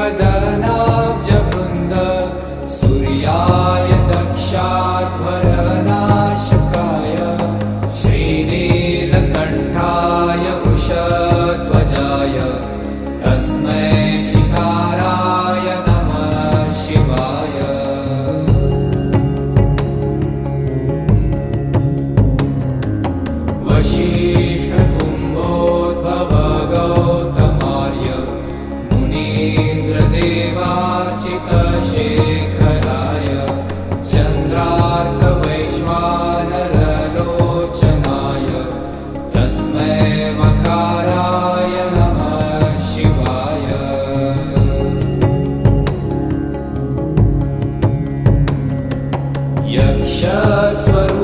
न्द सूर्याय दक्षाध्वरनाशकाय श्रीनीलकण्ठाय वृषध्वजाय तस्मै शिखाराय नमः शिवाय। वशी शेखराय चन्द्रार्तवैश्वानरलोचनाय तस्मै मकाराय नमः शिवाय। यक्षस्वरूप